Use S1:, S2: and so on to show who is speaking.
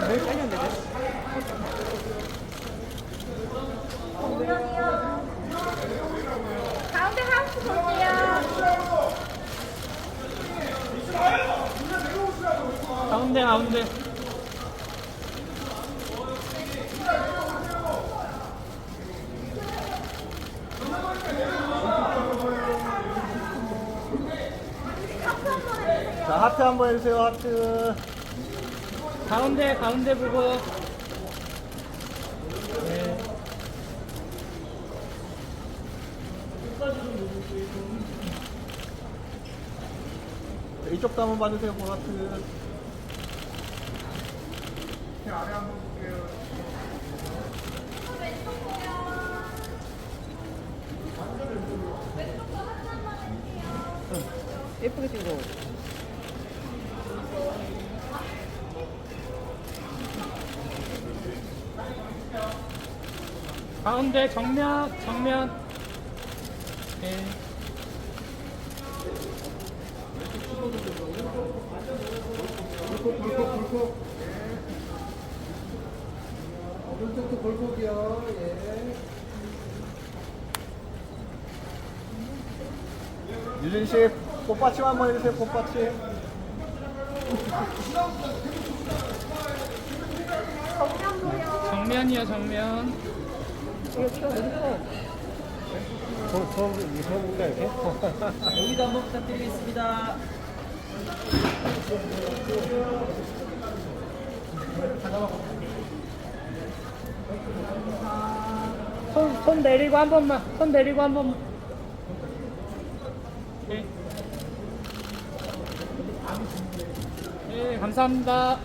S1: 사람 뭘 빨렸는데? 가운데 하우스 볼게요. 가운데 가운데.
S2: 자 하트 한번 해주세요 하트.
S1: 가운데, 가운데 보고. 네.
S2: 자, 이쪽도 한번 봐주세요, 볼 하트.
S3: 예쁘게 찍어.
S1: 가운데 정면, 정면. 네.
S2: 오른쪽도 예. 유진 씨, 꽃받침 한번 해주세요, 꽃받침.
S1: 정면이요, 정면.
S3: 어디서?
S2: 저, 저, 이렇게?
S4: 여기도 한번 부탁드리겠습니다.
S1: 손, 손 내리고 한 번만. 손 내리고 한 번만. 네. 네, 감사합니다.